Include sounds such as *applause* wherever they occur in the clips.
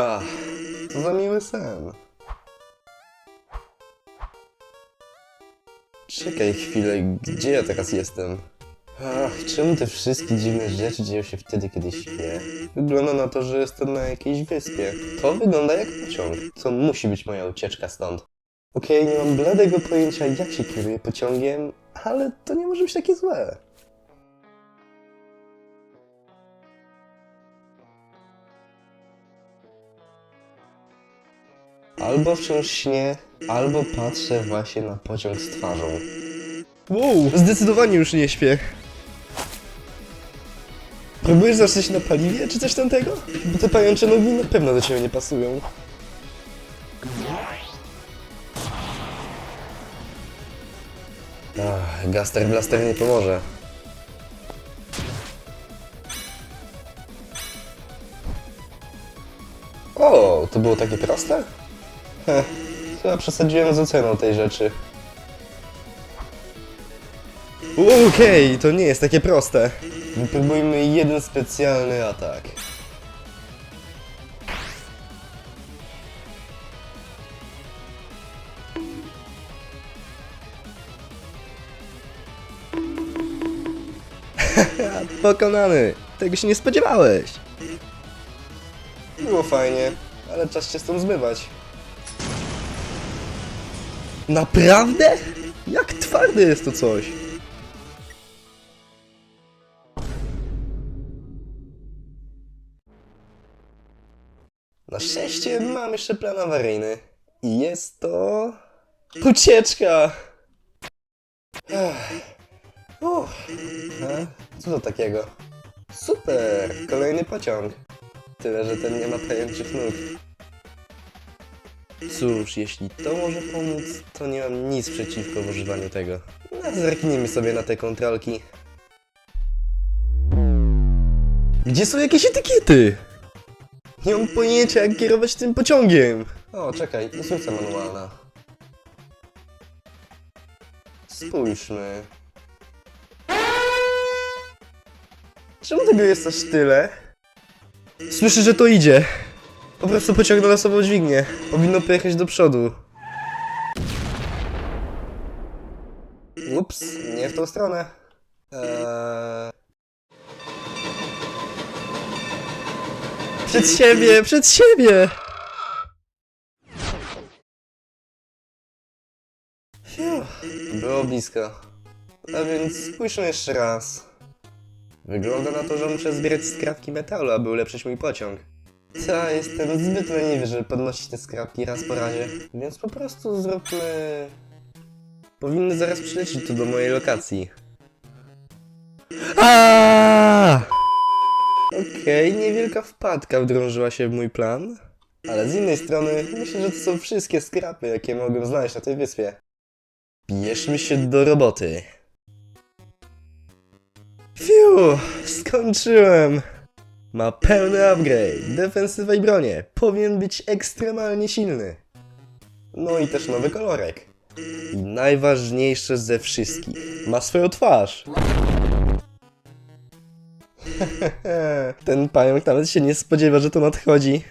Ach, co za miły sen. Czekaj chwilę, gdzie ja teraz jestem? Ach, czemu te wszystkie dziwne rzeczy dzieją się wtedy, kiedy śpię? Wygląda na to, że jestem na jakiejś wyspie. To wygląda jak pociąg. To musi być moja ucieczka stąd. Okej, nie mam bladego pojęcia, jak się kieruje pociągiem, ale to nie może być takie złe. Albo wciąż śnię, albo patrzę właśnie na pociąg z twarzą. Wow, zdecydowanie już nie śpię. Próbujesz zaszyć na paliwie, czy coś tamtego? Bo te pajęcze nogi na pewno do ciebie nie pasują. Ach, Gaster Blaster nie pomoże. O, to było takie proste? *laughs* Heh, chyba przesadziłem z oceną tej rzeczy. Okej, to nie jest takie proste. Wypróbujmy jeden specjalny atak. *laughs* Pokonany! Tego się nie spodziewałeś! Było fajnie, ale czas się stąd zmywać. Naprawdę? Jak twarde jest to coś? Na szczęście mam jeszcze plan awaryjny. I jest to... Ucieczka! Uff. Co to takiego? Super! Kolejny pociąg. Tyle, że ten nie ma pajęczych nóg. Cóż, jeśli to może pomóc, to nie mam nic przeciwko używaniu tego. No, zerknijmy sobie na te kontrolki. Gdzie są jakieś etykiety? Nie mam pojęcia, jak kierować tym pociągiem. O, czekaj, instrukcja manualna. Spójrzmy. Czemu tego jest aż tyle? Słyszę, że to idzie. Po prostu pociągnę na sobą dźwignię. Powinno pojechać do przodu. Ups, nie w tą stronę. Eee... Przed siebie, przed siebie! Było blisko. A więc spójrzmy jeszcze raz. Wygląda na to, że muszę zbierać skrawki metalu, aby ulepszyć mój pociąg. Ta, jestem zbyt leniwy, żeby podnosić te skrawki raz po razie, więc po prostu zróbmy... Powinny zaraz przylecieć tu do mojej lokacji. Aaaa! Okej, niewielka wpadka wdrążyła się w mój plan, ale z innej strony myślę, że to są wszystkie skrapy, jakie mogłem znaleźć na tej wyspie. Bierzmy się do roboty. Fiu, skończyłem. Ma pełny upgrade, defensywa i bronię. Powinien być ekstremalnie silny. No i też nowy kolorek. I najważniejsze ze wszystkich, ma swoją twarz. *laughs* Ten pająk nawet się nie spodziewa, że to nadchodzi.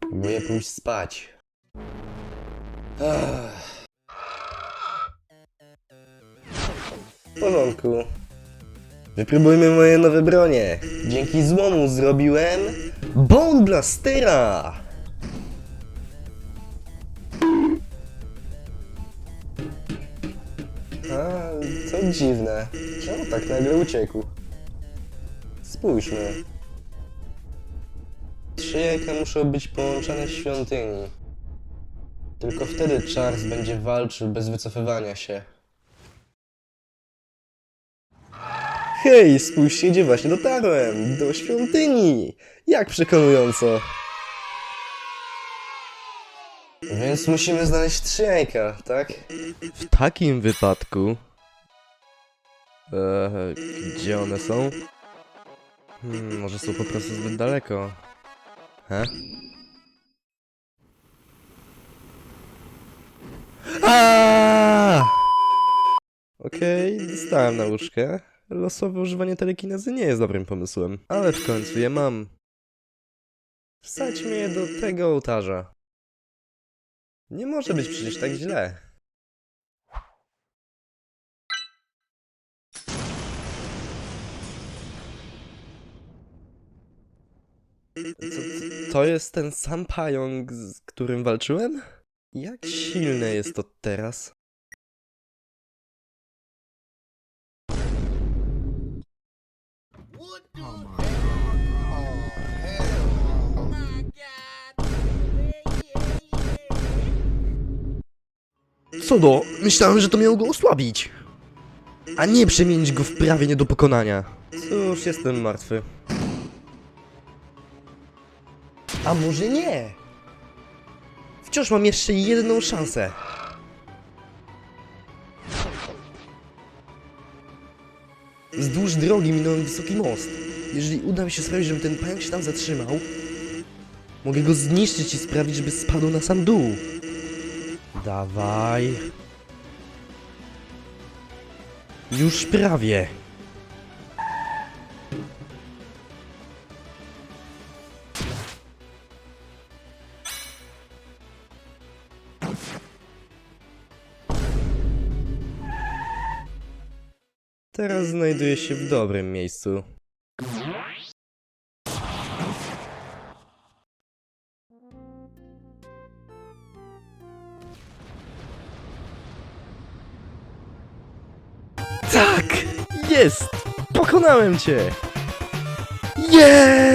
Próbuję pójść spać. W porządku. Wypróbujmy moje nowe bronie. Dzięki złomu zrobiłem Bone Blastera! A, to dziwne. Czemu tak nagle uciekł? Spójrzmy. Trzy jajka muszą być połączone w świątyni. Tylko wtedy Charles będzie walczył bez wycofywania się. Hej, spójrzcie, gdzie właśnie dotarłem! Do świątyni! Jak przekonująco! Więc musimy znaleźć trzy jajka, tak? W takim wypadku. Eee, gdzie one są? Hmm, może są po prostu zbyt daleko. He? Okej, dostałem nauczkę. Losowe używanie telekinezy nie jest dobrym pomysłem, ale w końcu je mam. Wsadźmy je do tego ołtarza. Nie może być przecież tak źle. To, to jest ten sam pająk, z którym walczyłem? Jak silne jest to teraz? Co do? Myślałem, że to miało go osłabić. A nie przemienić go w prawie nie do pokonania. Cóż, jestem martwy. A może nie? Wciąż mam jeszcze jedną szansę. Wzdłuż drogi minąłem wysoki most. Jeżeli uda mi się sprawić, żeby ten pająk się tam zatrzymał, mogę go zniszczyć i sprawić, żeby spadł na sam dół. Dawaj. Już prawie. Teraz znajduję się w dobrym miejscu. Tak! Jest! Pokonałem cię! Jest!